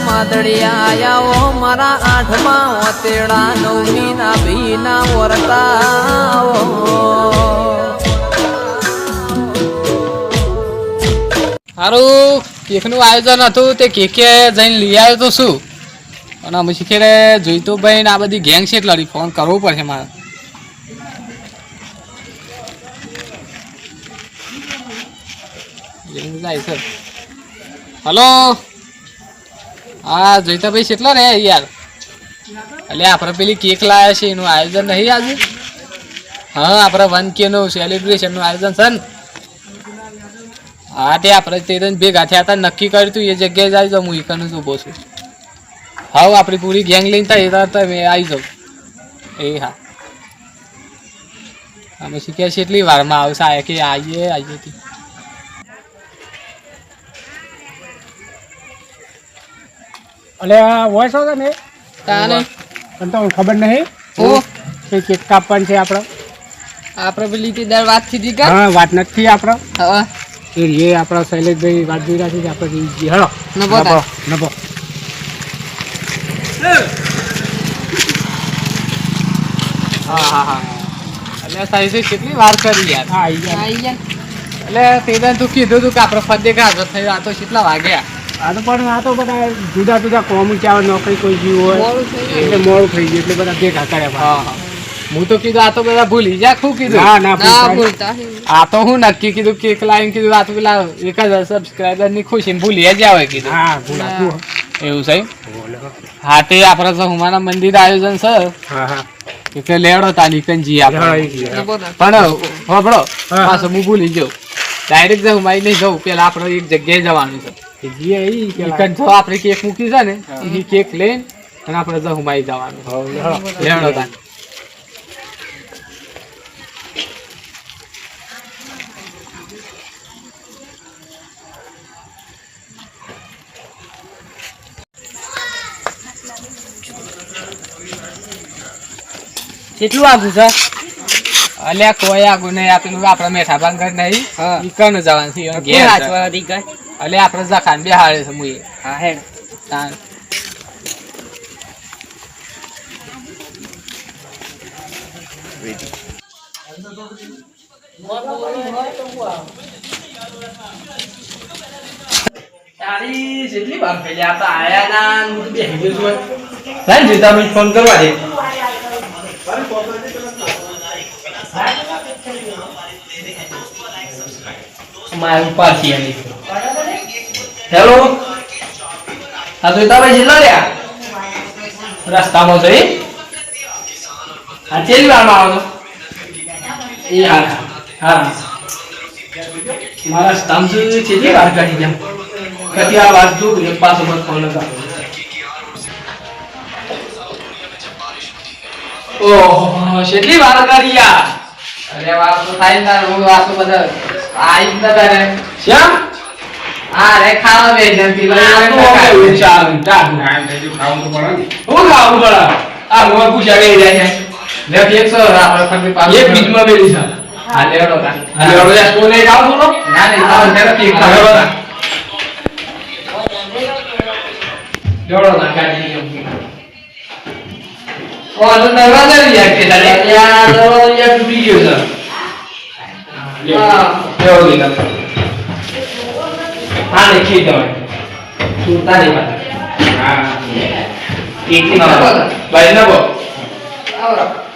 માદડિયા મારા આઠમા ઓતેડા નવમી ના ભીના વરતા સારું કેકનું આયોજન હતું તે કેકે જઈને લઈ આવ્યો તો શું? અને અમે શીખેડે જોઈતું ભાઈ આ બધી ગેંગ છે એટલે ફોન કરવો પડશે મારે. હલો હા જોઈતા ભાઈ કેટલો રે યાર? એટલે આપણે પેલી કેક લાયા છે, એનું આયોજન નહીં આજે? હા, આપણે વન કે નું સેલિબ્રેશનનું આયોજન છે ને? હા, તે આપણે તે ભેગા થયા હતા નક્કી કર્યું હતું એ જગ્યાએ આવી જાઉં, હું એકનું જ ઊભો છું. હા આપણી પૂરી ગેંગ લઈને થાય તો તમે આવી જાઉં એ હા. અમે શીખ્યા છીએ, એટલી વારમાં આવશે કે આવીએ આવીએ આ વોઇસ આવતા ને? તાને? પણ તમને ખબર નહીં? ઓ. કે કેક કાપવાનું છે આપણે. આપણે પેલી તે દર વાતથી કા? હા વાત નથી આપણે. હા. એ રે આપણા શૈલેષભાઈ વાત જોઈ રાખી છે આપણે જી હળો. નબો. નભો હા હા હા. એટલે સાહેબ કેટલી વાર કરી યાર. હા આઈ એટલે તે તું કીધું તું કે આપણે ફદે કાઢો થયો આ તો કેટલા વાગ્યા. આ તો પણ આ તો બધા જુદા જુદા કોમ ચાવે નોકરી કોઈ જીવ હોય. એટલે મોડું થઈ ગયું એટલે બધા ભેગા કર્યા હા તો કીધું આ તો બધા ભૂલી જા શું કીધું? ના ના ભૂલતા આ તો હું નક્કી કીધું કેક લાઈન કીધું આ તો પેલા એક હજાર સબસ્ક્રાઈબરની ખુશી ભૂલી જ આવે કીધું. હા એવું સાહેબ હા તે આપણા તો હુમાના મંદિર આયોજન સર હા કે લેવડો તા નીકન જી હા, આપણે પણ હોબળો પાછો હું ભૂલી જાઉં ડાયરેક્ટ જવું મારી નહીં જાઉં પેલા આપણે એક જગ્યાએ જવાનું છે. આપણે કેક મૂકી છે ને એ કેક લઈને અને આપણે જવું જવાનું. કેટલું આગું છે? અલ્યા કોઈ આગુ નહીં આપેલું આપણા મેઠા ભાંગર નહીં. કણ જવાનું છે? અલ્યા આપણે જખાન બેહાડે છે મુએ હા હેડ. તાન. તારી જેટલી વાર થઈ આપણે આયા ના હું તો ગયો છું લાઈન જોઈતા મને ફોન કરવા દે. મારું પાછી હેલો હા જોઈતા જિલ્લા રહ્યા રસ્તામાં હા કેટલી વારમાં આવો એ હા હા. મારા સ્તંભ સુધી કેટલી વાર કાઢી જામ કદી આ વાત જો એક પાછો ઉપર ફોન લગાવો. ઓહો કેટલી વાર કરી યાર અરે વાત તો થાય ને તાર, હું વાત તો બધા. આઈ જ રે શ્યામ? આ રે ખાવા બે જણ પીલો આ તો હવે તો પડે હું ખાવું પડે. આ મોર પૂછ્યા ગઈ જાય લે એકસો આપણે ફરી પાછું એક બીજમાં બેલી છે હા લેડો કા. લેડો આ સ્ટોર લઈ થોડો? ના નહીં તારો ઘરે કેક ખાવ લેડો ના કાઢી ઓ તો દરવાજા લઈ આ કે તારે ત્યાં દરવાજા તૂટી ગયો છે. હા. લેવો લઈ લો. હા ને ખી દો. તૂટતા નહીં પાછા હા. થી બાઈ ના બો આવો